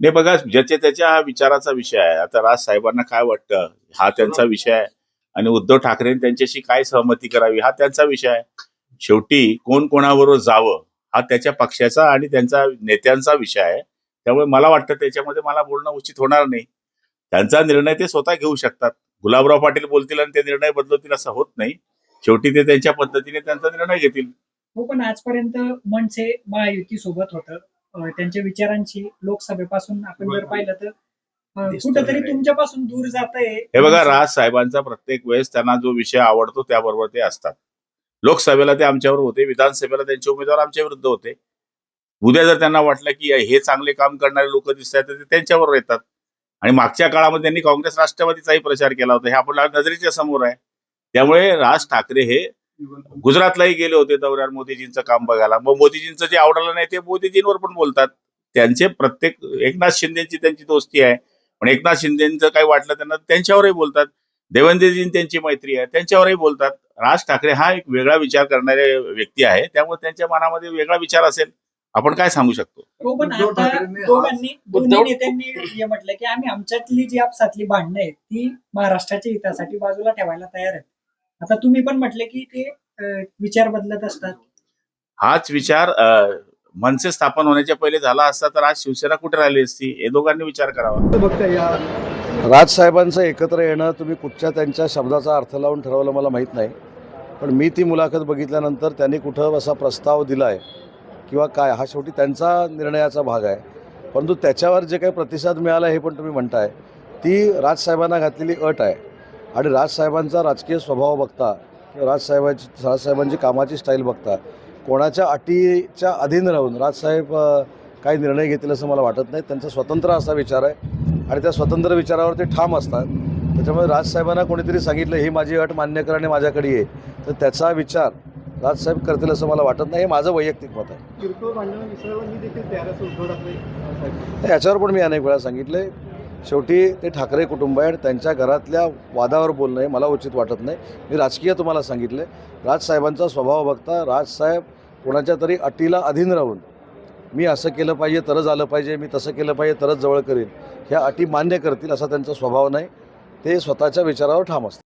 नाही बघा ज्याच्या त्याच्या हा विचाराचा विषय आहे. आता राज साहेबांना काय वाटतं? हा त्यांचा विषय आहे. आणि उद्धव ठाकरे त्यांच्याशी काय सहमती करावी? हा त्यांचा विषय आहे. शेवटी कोण कोणाबरोबर जावं? हा त्याच्या पक्षाचा आणि त्यांचा नेत्यांचा विषय आहे. त्यामुळे मला वाटतं त्याच्यामध्ये मला बोलणं उचित होणार नाही. त्यांचा निर्णय ते स्वतः घेऊ शकतात. गुलाबराव पाटील बोलतील आणि ते निर्णय बदलतील असं होत नाही. शेवटी ते त्यांच्या पद्धतीने त्यांचा निर्णय घेतील. हो पण आजपर्यंत मनसे महायुती सोबत होतं. त्यांच्या विचारांची लोकसभेपासून आपण जर पाहिलं तर कुठंतरी तुमच्यापासून दूर जात आहे हे बघा राज साहेबांचा प्रत्येक वेळेस त्यांना जो विषय आवडतो त्याबरोबर ते असतात. लोकसभेला ते आमच्यावर होते विधानसभेला त्यांचे उमेदवार आमच्या विरुद्ध होते. उद्या जर त्यांना वाटलं की हे चांगले काम करणारे लोक दिसत आहेत तर ते त्यांच्यावर येतात. आणि मागच्या काळामध्ये त्यांनी काँग्रेस राष्ट्रवादीचाही प्रचार केला होता हे आपल्या नजरेच्या समोर आहे. त्यामुळे राज ठाकरे हे गुजरातलाही गेले होते दौऱ्यावर मोदीजींचं काम बघायला. मग मोदीजींचं जे आवडलं नाही ते मोदीजींवर पण बोलतात. त्यांचे प्रत्येक एकनाथ शिंदेची त्यांची दोस्ती आहे. पण एकनाथ शिंदेचं काही वाटलं त्यांना त्यांच्यावरही बोलतात. देवेंद्रजींची त्यांची मैत्री आहे त्यांच्यावरही बोलतात. राज ठाकरे हा एक वेगळा विचार करणारे व्यक्ती आहे त्यामुळे त्यांच्या मनामध्ये वेगळा विचार असेल आपण काय सांगू शकतो? हो दोन्ही नेत्यांनी हे म्हटलं की आम्ही आमच्यातली जी आपसातली भांडणं आहेत ती महाराष्ट्राच्या हितासाठी बाजूला ठेवायला तयार आहेत. आता तुम्ही पण म्हटले की ते अं, विचार बदलत असतात. हाच विचार अं, मनसे स्थापन होण्याच्या पहिले झाला असता तर आज शिवसेना कुठे राहिली असती? हे दोघांनी विचार करावा. बघता या राजसाहेबांचं एकत्र येणं तुम्ही कुठच्या त्यांच्या शब्दाचा अर्थ लावून ठरवलं मला माहीत नाही. पण मी ती मुलाखत बघितल्यानंतर त्यांनी कुठं असा प्रस्ताव दिला आहे किंवा काय हा शेवटी त्यांचा निर्णयाचा भाग आहे. परंतु त्याच्यावर जे काही प्रतिसाद मिळाला हे पण तुम्ही म्हणताय. ती राजसाहेबांना घातलेली अट आहे. आणि राजसाहेबांचा राजकीय स्वभाव बघता किंवा राजसाहेबांची राजसाहेबांची कामाची स्टाईल बघता कोणाच्या अटीच्या अधीन राहून राजसाहेब काही निर्णय घेतील असं मला वाटत नाही. त्यांचा स्वतंत्र असा विचार आहे आणि त्या स्वतंत्र विचारावर ते ठाम असतात. त्याच्यामुळे राजसाहेबांना कोणीतरी सांगितलं ही माझी अट मान्य कर आणि माझ्याकडे ये. तर त्याचा विचार राजसाहेब करतील असं मला वाटत नाही. हे माझं वैयक्तिक मत आहे. याच्यावर पण मी अनेक वेळा सांगितले शेवटी ते ठाकरे कुटुंब आहे आणि त्यांच्या घरातल्या वादावर बोलणं हे मला उचित वाटत नाही. मी राजकीय तुम्हाला सांगितले. राजसाहेबांचा स्वभाव बघता राजसाहेब कोणाच्या तरी अटीला अधीन राहून मी असं केलं पाहिजे तरच आलं पाहिजे मी तसं केलं पाहिजे तरच जवळ करीन. ह्या अटी मान्य करतील असा त्यांचा स्वभाव नाही. ते स्वतःच्या विचारावर ठाम असतात.